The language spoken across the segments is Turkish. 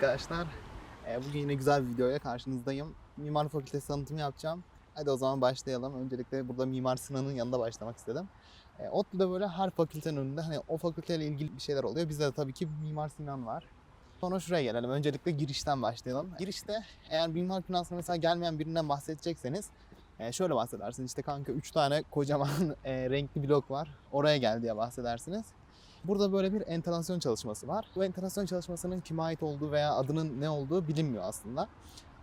Arkadaşlar. Ee, bugün yine güzel bir videoya karşınızdayım. Mimar Fakültesi tanıtımı yapacağım. Hadi o zaman başlayalım. Öncelikle burada Mimar Sinan'ın yanında başlamak istedim. Ee, ODTÜ'de böyle her fakültenin önünde hani o fakülteyle ilgili bir şeyler oluyor. Bizde de tabii ki Mimar Sinan var. Sonra şuraya gelelim. Öncelikle girişten başlayalım. Girişte eğer mimar finansına mesela gelmeyen birinden bahsedecekseniz e, şöyle bahsedersiniz. İşte kanka 3 tane kocaman e, renkli blok var. Oraya gel diye bahsedersiniz. Burada böyle bir entonasyon çalışması var. Bu entonasyon çalışmasının kime ait olduğu veya adının ne olduğu bilinmiyor aslında.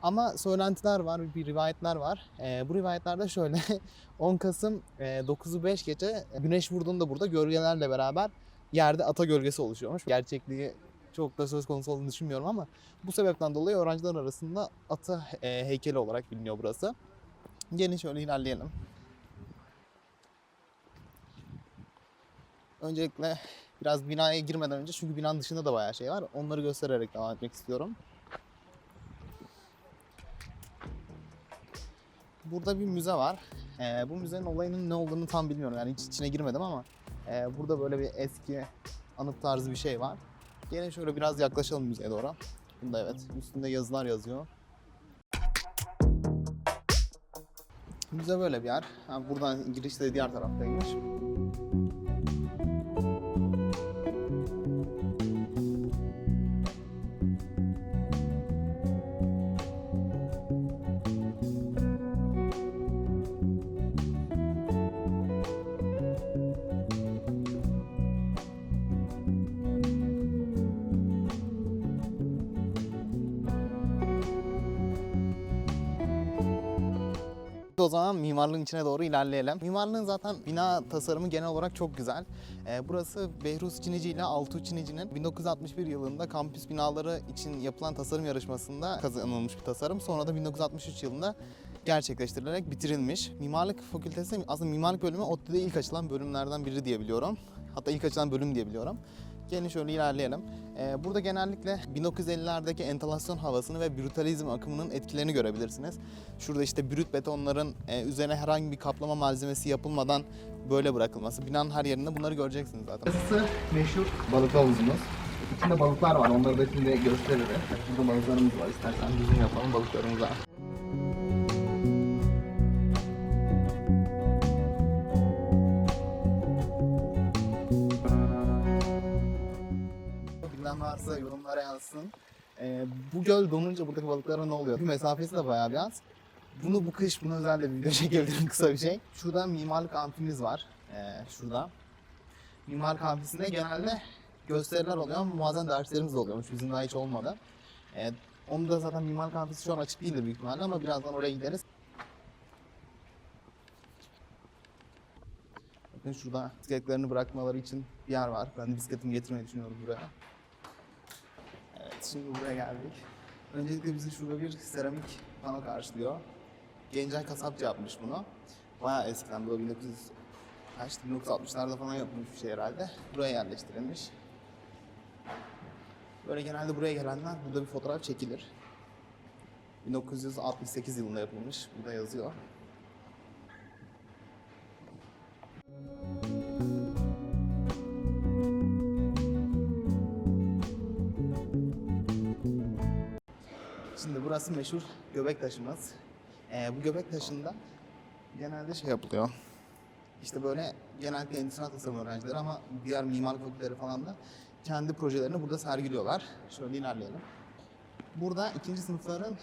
Ama söylentiler var, bir rivayetler var. Ee, bu rivayetlerde şöyle 10 Kasım e, 9'u 5 gece güneş vurduğunda burada gölgelerle beraber yerde ata gölgesi oluşuyormuş. Gerçekliği çok da söz konusu olduğunu düşünmüyorum ama bu sebepten dolayı öğrenciler arasında ata e, heykeli olarak biliniyor burası. Gelin şöyle ilerleyelim. Öncelikle biraz binaya girmeden önce çünkü binanın dışında da bayağı şey var. Onları göstererek devam etmek istiyorum. Burada bir müze var. Ee, bu müzenin olayının ne olduğunu tam bilmiyorum. Yani hiç içine girmedim ama e, burada böyle bir eski anıt tarzı bir şey var. Gelin şöyle biraz yaklaşalım müzeye doğru. Bunda evet. Üstünde yazılar yazıyor. Müze böyle bir yer. Ha, buradan giriş de diğer taraftaymış. O zaman mimarlığın içine doğru ilerleyelim. Mimarlığın zaten bina tasarımı genel olarak çok güzel. Ee, burası Behruz Çinici ile Altuğ Çinici'nin 1961 yılında kampüs binaları için yapılan tasarım yarışmasında kazanılmış bir tasarım. Sonra da 1963 yılında gerçekleştirilerek bitirilmiş. Mimarlık fakültesi aslında mimarlık bölümü ODTÜ'de ilk açılan bölümlerden biri diye biliyorum. Hatta ilk açılan bölüm diye biliyorum. Gelin şöyle ilerleyelim. Ee, burada genellikle 1950'lerdeki entalasyon havasını ve brutalizm akımının etkilerini görebilirsiniz. Şurada işte brüt betonların e, üzerine herhangi bir kaplama malzemesi yapılmadan böyle bırakılması. Binanın her yerinde bunları göreceksiniz zaten. Burası meşhur balık havuzumuz. İçinde balıklar var. Onları da şimdi gösteririm. Burada balıklarımız var. İstersen düzgün yapalım balıklarımıza. Bilen yorumlara yazsın. Ee, bu göl donunca buradaki balıklara ne oluyor? Bir mesafesi de bayağı bir az. Bunu bu kış bunu özel de bir video çekebilirim kısa bir şey. Şurada mimarlık amfimiz var. Ee, şurada. Mimarlık amfisinde genelde gösteriler oluyor ama bazen derslerimiz de oluyormuş. Bizim daha hiç olmadı. Ee, onu da zaten mimarlık amfisi şu an açık değildir büyük ihtimalle ama birazdan oraya gideriz. Bakın şurada bisikletlerini bırakmaları için bir yer var. Ben de bisikletimi getirmeyi düşünüyorum buraya. Şimdi buraya geldik. Öncelikle bizi şurada bir seramik pano karşılıyor. Gencay Kasapçı yapmış bunu. Bayağı eskiden böyle 1900 kaç 1960'larda falan yapılmış bir şey herhalde. Buraya yerleştirilmiş. Böyle genelde buraya gelenler burada bir fotoğraf çekilir. 1968 yılında yapılmış. Burada yazıyor. Burası meşhur göbek taşımız. Ee, bu göbek taşında genelde şey yapılıyor. İşte böyle genellikle endüstriyel tasarım öğrencileri ama diğer mimarlık fakülteleri falan da kendi projelerini burada sergiliyorlar. Şöyle ilerleyelim. Burada ikinci sınıfların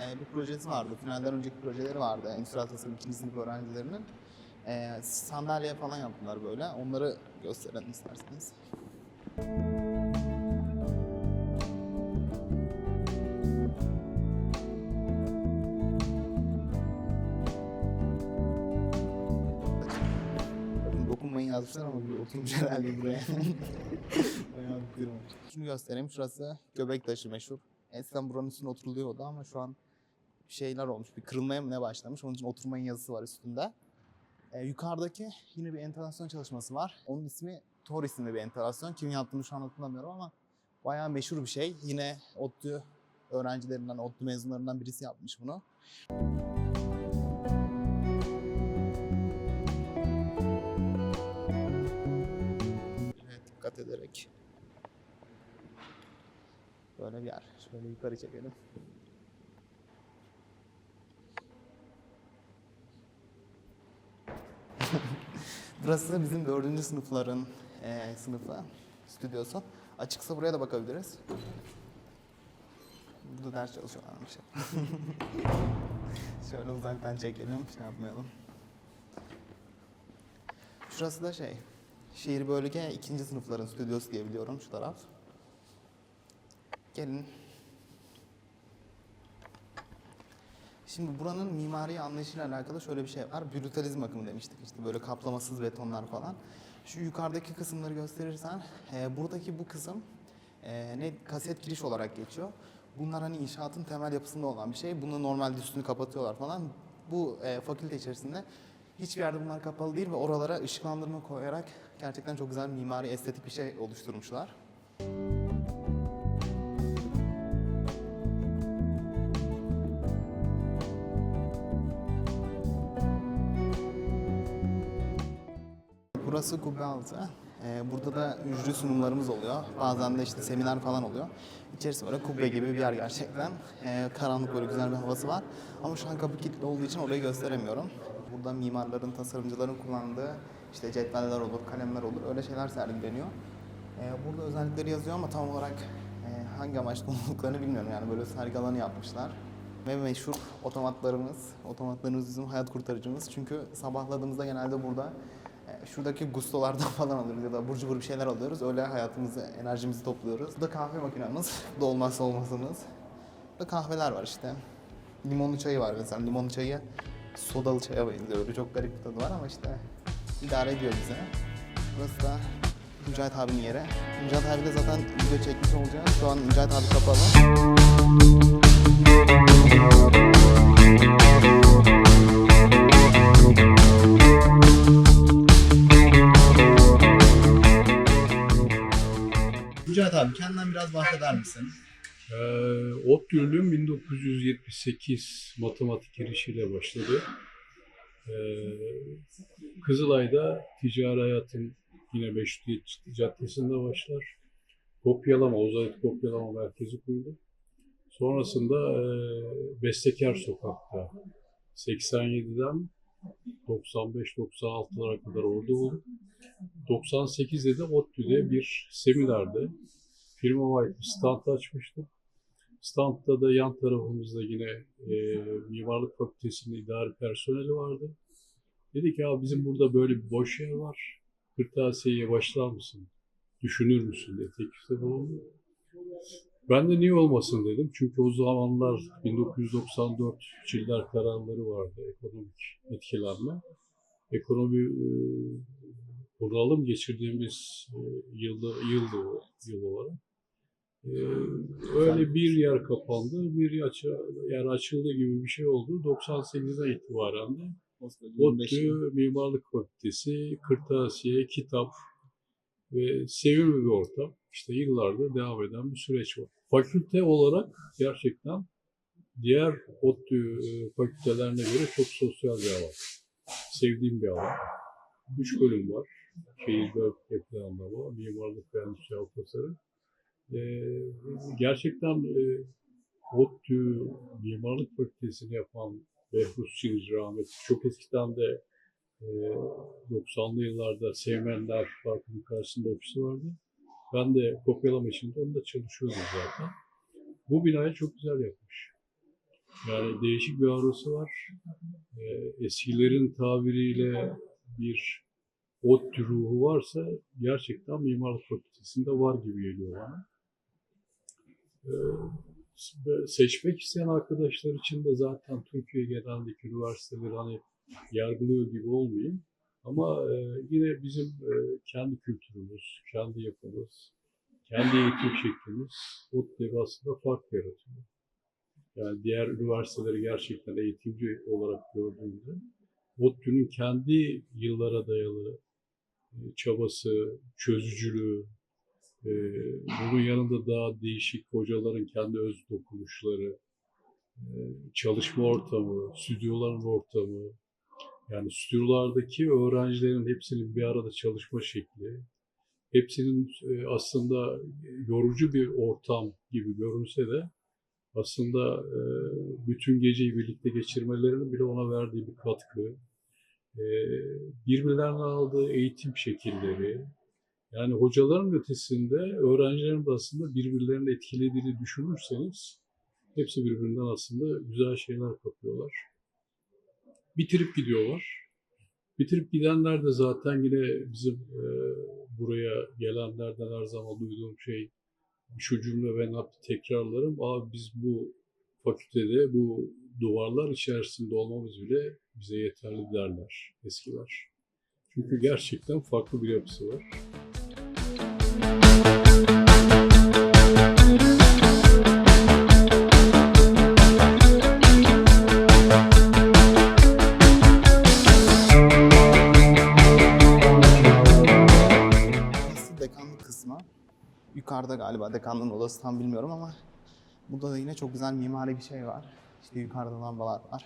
e, bir projesi vardı. Finalden önceki projeleri vardı. Endüstriyel tasarım ikinci sınıf öğrencilerinin. E, sandalye falan yaptılar böyle. Onları gösterelim isterseniz. Bakın yazmışlar ama bir oturmuş herhalde buraya. Bayağı bir kırılmış. Şunu göstereyim. Şurası göbek taşı meşhur. Eskiden buranın üstüne oturuluyordu ama şu an şeyler olmuş. Bir kırılmaya mı ne başlamış. Onun için oturmayın yazısı var üstünde. Ee, yukarıdaki yine bir entelasyon çalışması var. Onun ismi Tor isimli bir entelasyon. Kim yaptığını şu an hatırlamıyorum ama bayağı meşhur bir şey. Yine ODTÜ öğrencilerinden, ODTÜ mezunlarından birisi yapmış bunu. Dikkat ederek Böyle bir yer. Şöyle yukarı çekelim. Burası bizim dördüncü sınıfların eee, sınıfı, stüdyosu. Açıksa buraya da bakabiliriz. Burada ders çalışıyorlarmış. Şöyle uzaktan çekelim, şey yapmayalım. Şurası da şey, şehir bölge ikinci sınıfların stüdyosu diye biliyorum şu taraf. Gelin. Şimdi buranın mimari anlayışıyla alakalı şöyle bir şey var. Brutalizm akımı demiştik işte böyle kaplamasız betonlar falan. Şu yukarıdaki kısımları gösterirsen e, buradaki bu kısım e, ne kaset giriş olarak geçiyor. Bunlar hani inşaatın temel yapısında olan bir şey. Bunu normalde üstünü kapatıyorlar falan. Bu e, fakülte içerisinde hiçbir yerde bunlar kapalı değil ve oralara ışıklandırma koyarak gerçekten çok güzel mimari estetik bir şey oluşturmuşlar. Burası kubbe altı. Ee, burada da ücret sunumlarımız oluyor. Bazen de işte seminer falan oluyor. İçerisi böyle kubbe gibi bir yer gerçekten. Ee, karanlık böyle güzel bir havası var. Ama şu an kapı kilitli olduğu için orayı gösteremiyorum. Burada mimarların, tasarımcıların kullandığı işte cetveller olur, kalemler olur. Öyle şeyler sergileniyor. Ee, burada özellikleri yazıyor ama tam olarak e, hangi amaçla kullandıklarını bilmiyorum. Yani böyle sergi alanı yapmışlar. Ve meşhur otomatlarımız. Otomatlarımız bizim hayat kurtarıcımız. Çünkü sabahladığımızda genelde burada e, şuradaki gustolardan falan alıyoruz ya da abur cubur bir şeyler alıyoruz. Öyle hayatımızı, enerjimizi topluyoruz. Burada kahve makinamız. Bu da olmazsa olmazımız. Burada kahveler var işte. Limonlu çayı var mesela. Limonlu çayı sodalı çaya benziyor. Çok garip bir tadı var ama işte idare ediyor bize. Burası da Mücahit abinin yeri. Mücahit abi de zaten video çekmiş olacağız. Şu an Mücahit abi kapalı. Mücahit abi kendinden biraz bahseder misin? Ee, ODTÜ'nün 1978 matematik girişiyle başladı. Ee, Kızılay'da ticari hayatın yine Meşrutiyet Caddesi'nde başlar. Kopyalama, Ozayit Kopyalama Merkezi kurdu. Sonrasında e, Bestekar Sokak'ta 87'den 95-96'lara kadar orada oldu. 98'de de ODTÜ'de bir seminerde firma ait bir stand açmıştım. Standta da yan tarafımızda yine e, Mimarlık Fakültesi'nin idari personeli vardı. Dedi ki abi bizim burada böyle bir boş yer var. Kırtasiye'ye başlar mısın? Düşünür müsün diye teklifte bulundu. Ben de niye olmasın dedim. Çünkü o zamanlar 1994 Çiller kararları vardı ekonomik etkilenme. Ekonomi e, bunalım geçirdiğimiz e, yılda, yıldı yıl olarak. Ee, öyle bir yer kapandı, bir yer açıldı gibi bir şey oldu. 98'den itibaren de ODTÜ Mimarlık Fakültesi, Kırtasiye, Kitap ve sevimli bir ortam. İşte yıllardır devam eden bir süreç var. Fakülte olarak gerçekten diğer ODTÜ e, fakültelerine göre çok sosyal bir alan. Sevdiğim bir alan. Üç bölüm var. Şehir ve planlama, mimarlık ve endüstriyel tasarım. Ee, gerçekten e, ODTÜ Mimarlık Fakültesini yapan Behruz Çinici rahmetli çok eskiden de e, 90'lı yıllarda Sevmenler Parkı'nın karşısında ofisi vardı. Ben de kopyalama içinde onda çalışıyordum zaten. Bu binayı çok güzel yapmış. Yani değişik bir arası var. E, eskilerin tabiriyle bir ODTÜ ruhu varsa gerçekten Mimarlık Fakültesi'nde var gibi geliyor bana. Seçmek isteyen arkadaşlar için de zaten Türkiye genelindeki üniversiteleri hani yargılıyor gibi olmayayım. Ama yine bizim kendi kültürümüz, kendi yapımız, kendi eğitim şeklimiz ODTÜ'de aslında fark yaratıyor. Yani diğer üniversiteleri gerçekten eğitimci olarak gördüğümüzde ODTÜ'nün kendi yıllara dayalı çabası, çözücülüğü, ee, bunun yanında daha değişik hocaların kendi öz dokunuşları, e, çalışma ortamı, stüdyoların ortamı, yani stüdyolardaki öğrencilerin hepsinin bir arada çalışma şekli, hepsinin e, aslında yorucu bir ortam gibi görünse de aslında e, bütün geceyi birlikte geçirmelerinin bile ona verdiği bir katkı, birbirlerine aldığı eğitim şekilleri, yani hocaların ötesinde öğrencilerin aslında birbirlerini etkilediğini düşünürseniz hepsi birbirinden aslında güzel şeyler kapıyorlar. Bitirip gidiyorlar. Bitirip gidenler de zaten yine bizim e, buraya gelenlerden her zaman duyduğum şey şu cümle ben hep tekrarlarım. Abi biz bu fakültede bu duvarlar içerisinde olmamız bile bize yeterli derler eskiler. Çünkü gerçekten farklı bir yapısı var. Yukarıda galiba dekanlığın odası tam bilmiyorum ama burada da yine çok güzel mimari bir şey var. İşte yukarıda lambalar var.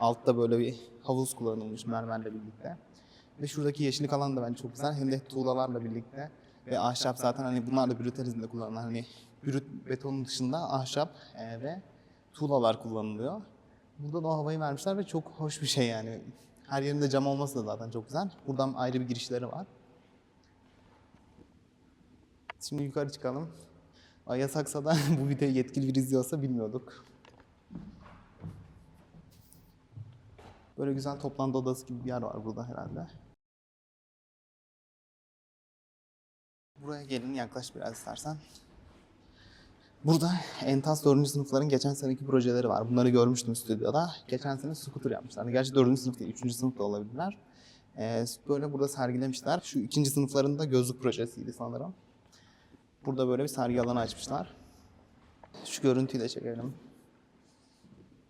Altta böyle bir havuz kullanılmış mermerle birlikte. Ve şuradaki yeşillik alan da bence çok güzel. Hem de tuğlalarla birlikte. Ve ahşap zaten hani bunlar da brüterizmde kullanılan hani brüt betonun dışında ahşap e, ve tuğlalar kullanılıyor. Burada da o havayı vermişler ve çok hoş bir şey yani. Her yerinde cam olması da zaten çok güzel. Buradan ayrı bir girişleri var. Şimdi yukarı çıkalım. Ay yasaksa da bu videoyu yetkili biri izliyorsa bilmiyorduk. Böyle güzel toplantı odası gibi bir yer var burada herhalde. Buraya gelin yaklaş biraz istersen. Burada Entas 4. sınıfların geçen seneki projeleri var. Bunları görmüştüm stüdyoda. Geçen sene scooter yapmışlar. Gerçi 4. sınıf değil, 3. sınıf da olabilirler. Ee, böyle burada sergilemişler. Şu ikinci sınıflarında gözlük projesiydi sanırım. Burada böyle bir sergi alanı açmışlar. Şu görüntüyü de çekelim.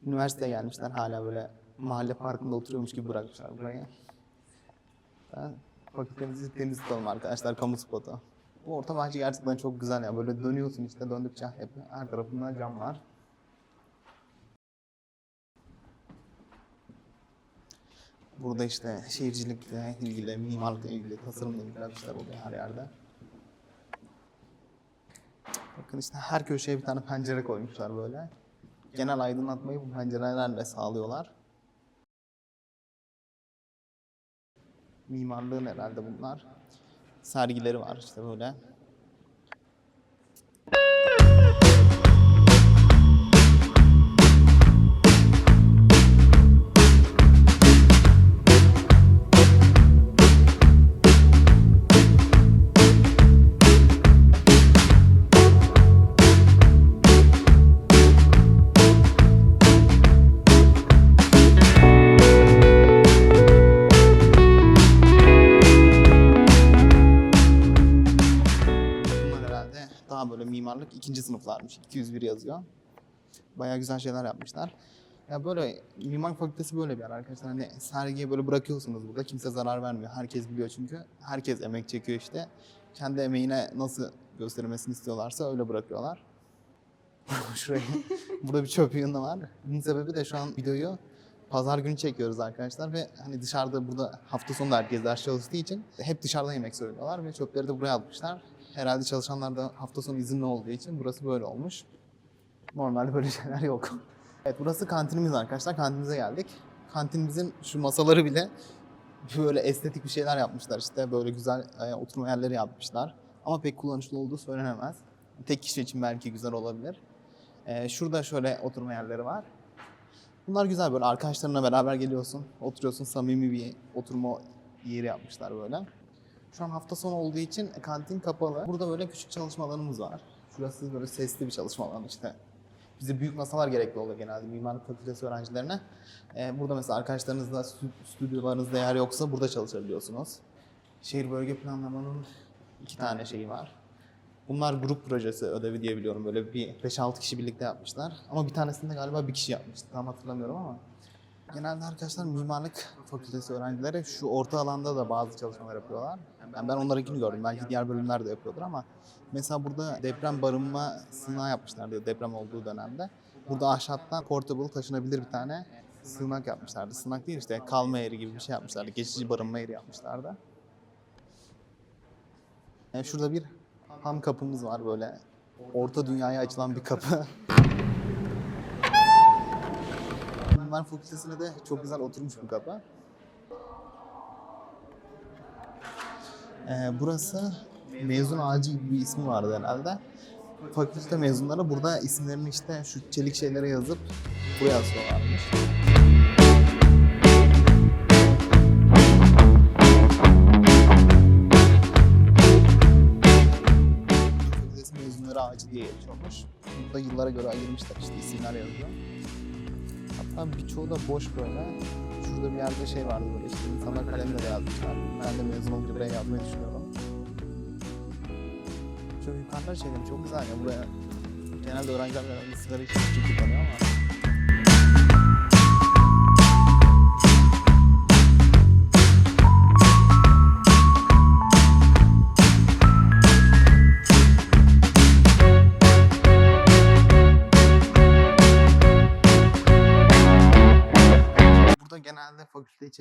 Üniversiteye gelmişler hala böyle mahalle parkında oturuyormuş gibi bırakmışlar burayı. Ben fakültemizi temiz tutalım arkadaşlar kamu spotu. Bu orta bahçe gerçekten çok güzel ya. Böyle dönüyorsun işte döndükçe hep her tarafında cam var. Burada işte şehircilikle ilgili, mimarlıkla ilgili, tasarımla ilgili işler oluyor her yerde. Bakın işte her köşeye bir tane pencere koymuşlar böyle. Genel aydınlatmayı bu pencerelerle sağlıyorlar. Mimarlığın herhalde bunlar. Sergileri var işte böyle. Sınıflarmış. 201 yazıyor. Bayağı güzel şeyler yapmışlar. Ya böyle mimar fakültesi böyle bir yer arkadaşlar. Hani sergiye böyle bırakıyorsunuz burada. Kimse zarar vermiyor. Herkes biliyor çünkü. Herkes emek çekiyor işte. Kendi emeğine nasıl gösterilmesini istiyorlarsa öyle bırakıyorlar. Şuraya. burada bir çöp yığını var. Bunun sebebi de şu an videoyu pazar günü çekiyoruz arkadaşlar ve hani dışarıda burada hafta sonu da herkes ders çalıştığı için hep dışarıdan yemek söylüyorlar ve çöpleri de buraya atmışlar. Herhalde çalışanlar da hafta sonu izinli olduğu için burası böyle olmuş. Normalde böyle şeyler yok. Evet burası kantinimiz arkadaşlar. Kantinimize geldik. Kantinimizin şu masaları bile böyle estetik bir şeyler yapmışlar işte. Böyle güzel e, oturma yerleri yapmışlar. Ama pek kullanışlı olduğu söylenemez. Tek kişi için belki güzel olabilir. E, şurada şöyle oturma yerleri var. Bunlar güzel böyle arkadaşlarına beraber geliyorsun, oturuyorsun samimi bir oturma yeri yapmışlar böyle. Şu an hafta sonu olduğu için kantin kapalı. Burada böyle küçük çalışma alanımız var. Şurası böyle sesli bir çalışma alanı işte. Bize büyük masalar gerekli oluyor genelde mimarlık fakültesi öğrencilerine. Ee, burada mesela arkadaşlarınızla stü- stüdyolarınızda yer yoksa burada çalışabiliyorsunuz. Şehir bölge planlamanın iki tane şeyi var. Bunlar grup projesi ödevi diye biliyorum. Böyle bir 5-6 kişi birlikte yapmışlar. Ama bir tanesinde galiba bir kişi yapmıştı. Tam hatırlamıyorum ama. Genelde arkadaşlar mimarlık fakültesi öğrencileri şu orta alanda da bazı çalışmalar yapıyorlar. Yani ben onlarınkini gördüm. Belki diğer bölümler de yapıyordur ama mesela burada deprem barınma sığınağı yapmışlar diyor deprem olduğu dönemde. Burada ahşaptan portable taşınabilir bir tane sığınak yapmışlardı. Sığınak değil işte kalma yeri gibi bir şey yapmışlardı. Geçici barınma yeri yapmışlardı. Yani şurada bir ham kapımız var böyle. Orta dünyaya açılan bir kapı. Mimar Fakültesi'ne de çok güzel oturmuş bu kapı. Ee, burası mezun ağacı gibi bir ismi vardı herhalde. Fakülte mezunları burada isimlerini işte şu çelik şeylere yazıp buraya asıyorlarmış. Fakültesi mezunları ağacı diye geçiyormuş. Burada yıllara göre ayırmışlar işte isimler yazıyor. Hatta birçoğu da boş böyle. Şurada bir yerde şey vardı böyle işte insanlar kalemle de yazmışlar. Ben de mezun olunca buraya yazmayı düşünüyorum. Çok yukarıda çekelim çok güzel ya buraya. Genelde öğrenciler sigara için küçük kullanıyor ama.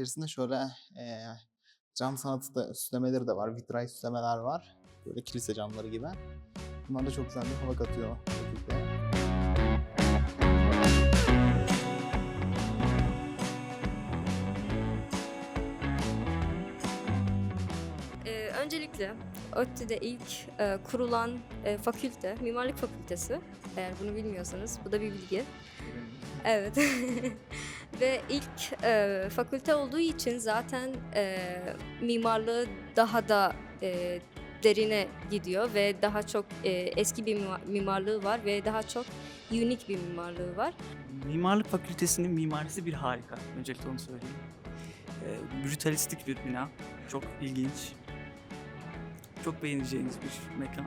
İçerisinde şöyle eee cam sanatı da süslemeleri de var. Vitray süslemeler var. Böyle kilise camları gibi. Bunlar da çok güzel bir hava katıyor. Ee, öncelikle ODTÜ'de ilk e, kurulan e, fakülte Mimarlık Fakültesi. Eğer bunu bilmiyorsanız bu da bir bilgi. Evet. Ve ilk e, fakülte olduğu için zaten e, mimarlığı daha da e, derine gidiyor ve daha çok e, eski bir mima- mimarlığı var ve daha çok unik bir mimarlığı var. Mimarlık Fakültesi'nin mimarisi bir harika. Öncelikle onu söyleyeyim. Ee, brutalistik bir bina. Çok ilginç. Çok beğeneceğiniz bir mekan.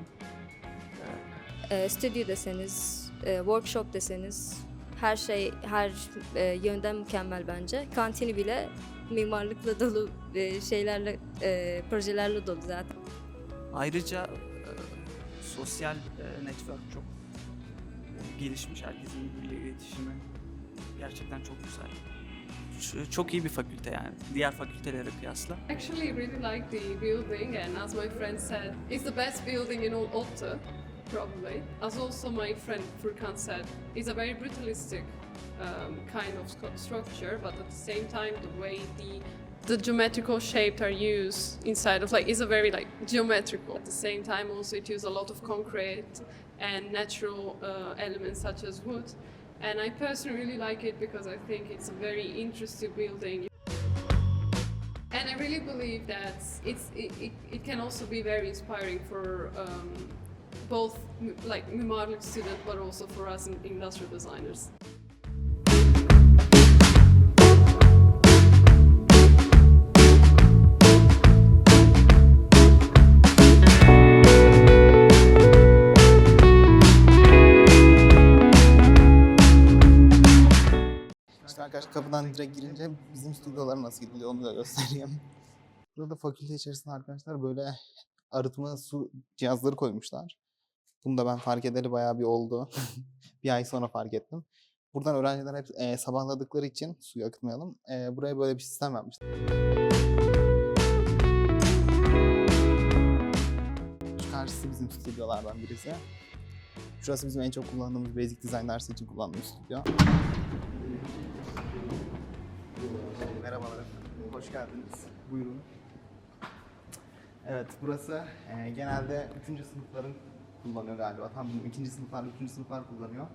e, stüdyo deseniz, e, workshop deseniz her şey her e, yönden mükemmel bence. Kantini bile mimarlıkla dolu e, şeylerle, e, projelerle dolu zaten. Ayrıca e, sosyal e, network çok e, gelişmiş. Herkesin birbiriyle iletişimi gerçekten çok güzel. Çok iyi bir fakülte yani. Diğer fakültelere kıyasla. actually really like the building and as my friend said it's the best building in all Otta probably. As also my friend Furkan said it's a very brutalistic um, kind of structure but at the same time the way the the geometrical shapes are used inside of like is a very like geometrical. At the same time also it uses a lot of concrete and natural uh, elements such as wood. And I personally really like it because I think it's a very interesting building. And I really believe that it's it, it, it can also be very inspiring for um, both like mimarlık student but also for us in industrial designers. İşte arkadaşlar kapıdan direkt girince bizim stüdyolar nasıl gidiliyor onu da göstereyim. Burada fakülte içerisinde arkadaşlar böyle arıtma su cihazları koymuşlar. Bunu da ben fark edeli bayağı bir oldu. bir ay sonra fark ettim. Buradan öğrenciler hep e, sabahladıkları için suyu akıtmayalım. E, buraya böyle bir sistem yapmışlar. Şu karşısı bizim stüdyolardan birisi. Şurası bizim en çok kullandığımız Basic Design dersi için kullandığımız stüdyo. Merhabalar efendim. Hoş geldiniz. Buyurun. Evet, burası e, genelde 3. sınıfların kullanıyor galiba. Tam bilmiyorum. 2. sınıflar, 3. sınıflar kullanıyor.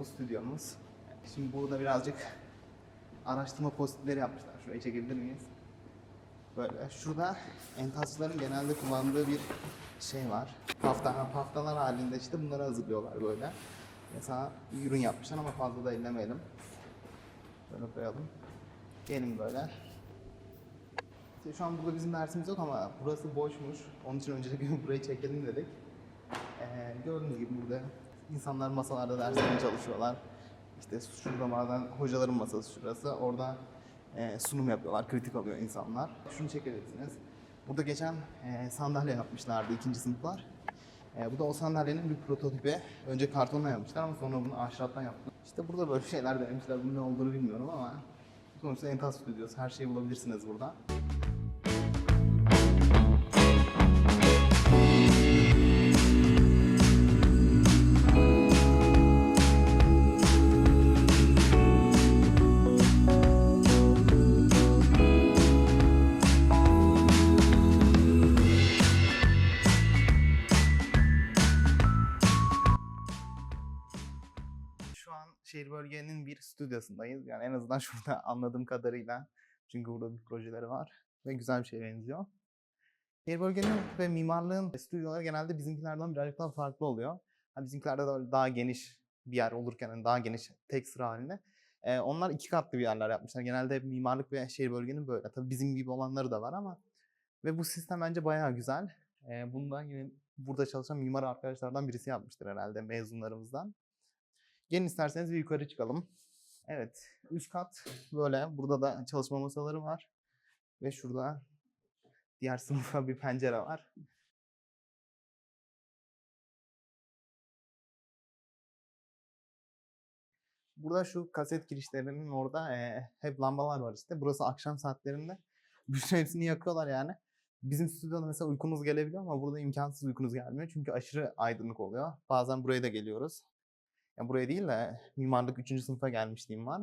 O stüdyomuz. Şimdi burada birazcık araştırma postitleri yapmışlar. Şuraya çekebilir miyiz? Böyle. Şurada entasçıların genelde kullandığı bir şey var. Pafta, paftalar halinde işte bunları hazırlıyorlar böyle. Mesela ürün yapmışlar ama fazla da ellemeyelim. Böyle koyalım. Gelin böyle. İşte şu an burada bizim dersimiz yok ama burası boşmuş. Onun için öncelikle burayı çekelim dedik. Ee, gördüğünüz gibi burada insanlar masalarda derslerini çalışıyorlar. İşte şurada bazen hocaların masası şurası. Orada e, sunum yapıyorlar, kritik alıyor insanlar. Şunu çekebilirsiniz. Burada geçen e, sandalye yapmışlardı ikinci sınıflar. E, bu da o sandalyenin bir prototipi. Önce kartonla yapmışlar ama sonra bunu ahşaptan yaptılar. İşte burada böyle şeyler denemişler. Bunun ne olduğunu bilmiyorum ama sonuçta Entas Studios. Her şeyi bulabilirsiniz burada. Bölgenin bir stüdyosundayız. Yani en azından şurada anladığım kadarıyla. Çünkü burada bir projeleri var ve güzel bir şeye benziyor. Şehir bölgenin ve mimarlığın stüdyoları genelde bizimkilerden birazcık daha farklı oluyor. Ha, bizimkilerde de daha geniş bir yer olurken yani daha geniş tek sıra halinde. Ee, onlar iki katlı bir yerler yapmışlar. Genelde mimarlık ve şehir bölgenin böyle. Tabii bizim gibi olanları da var ama ve bu sistem bence bayağı güzel. Ee, bunu da yine burada çalışan mimar arkadaşlardan birisi yapmıştır herhalde mezunlarımızdan. Gelin isterseniz bir yukarı çıkalım. Evet, üst kat böyle. Burada da çalışma masaları var. Ve şurada diğer sınıfa bir pencere var. Burada şu kaset girişlerinin orada eee, hep lambalar var işte. Burası akşam saatlerinde. Bütün hepsini yakıyorlar yani. Bizim stüdyoda mesela uykunuz gelebiliyor ama burada imkansız uykunuz gelmiyor. Çünkü aşırı aydınlık oluyor. Bazen buraya da geliyoruz. Ya buraya değil de mimarlık 3. sınıfa gelmişliğim var.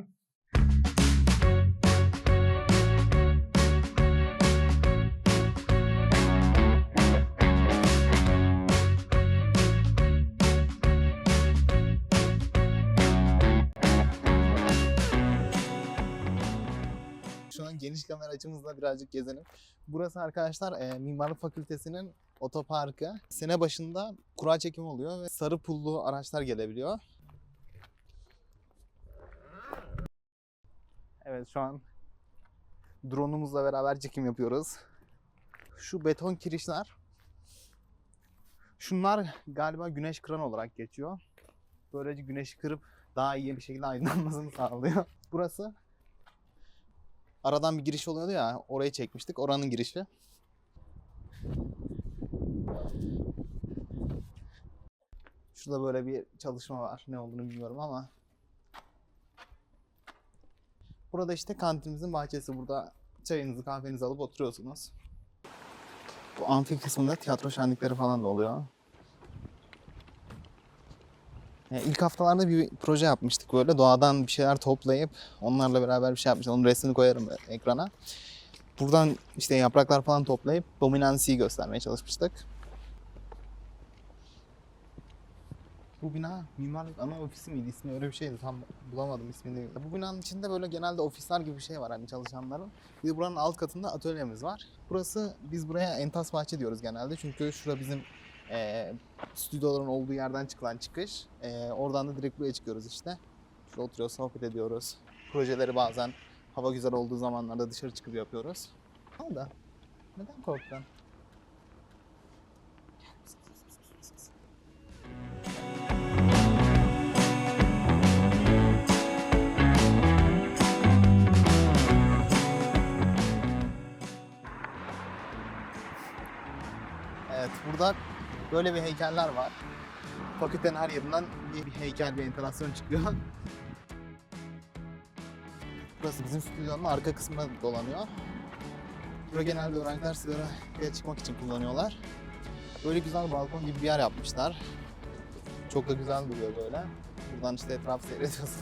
Şu geniş kamera açımızla birazcık gezelim. Burası arkadaşlar e, Mimarlık Fakültesi'nin otoparkı. Sene başında kura çekimi oluyor ve sarı pullu araçlar gelebiliyor. Evet şu an drone'umuzla beraber çekim yapıyoruz. Şu beton kirişler Şunlar galiba güneş kıran olarak geçiyor. Böylece güneşi kırıp daha iyi bir şekilde aydınlanmasını sağlıyor. Burası aradan bir giriş oluyordu ya orayı çekmiştik. Oranın girişi. Şurada böyle bir çalışma var. Ne olduğunu bilmiyorum ama. Burada işte kantinimizin bahçesi. Burada çayınızı kahvenizi alıp oturuyorsunuz. Bu amfi kısmında tiyatro şenlikleri falan da oluyor. E, ilk haftalarda bir proje yapmıştık böyle. Doğadan bir şeyler toplayıp onlarla beraber bir şey yapmıştık. Onun resmini koyarım ekrana. Buradan işte yapraklar falan toplayıp dominansiyi göstermeye çalışmıştık. Bu bina mimarlık ana ofisi miydi ismi öyle bir şeydi tam bulamadım ismini. Bu binanın içinde böyle genelde ofisler gibi bir şey var hani çalışanların. Bir de buranın alt katında atölyemiz var. Burası biz buraya Entas Bahçe diyoruz genelde çünkü şura bizim eee stüdyoların olduğu yerden çıkılan çıkış. Eee, oradan da direkt buraya çıkıyoruz işte. Şurada oturuyoruz, sohbet ediyoruz. Projeleri bazen hava güzel olduğu zamanlarda dışarı çıkıp yapıyoruz. Al da neden korktun? Burada böyle bir heykeller var. Fakültenin her yerinden bir, heykel, bir entelasyon çıkıyor. Burası bizim stüdyonun arka kısmına dolanıyor. Burada genelde öğrenciler sigaraya çıkmak için kullanıyorlar. Böyle güzel balkon gibi bir yer yapmışlar. Çok da güzel duruyor böyle. Buradan işte etrafı seyrediyorsun.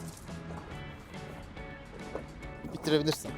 Bitirebilirsin.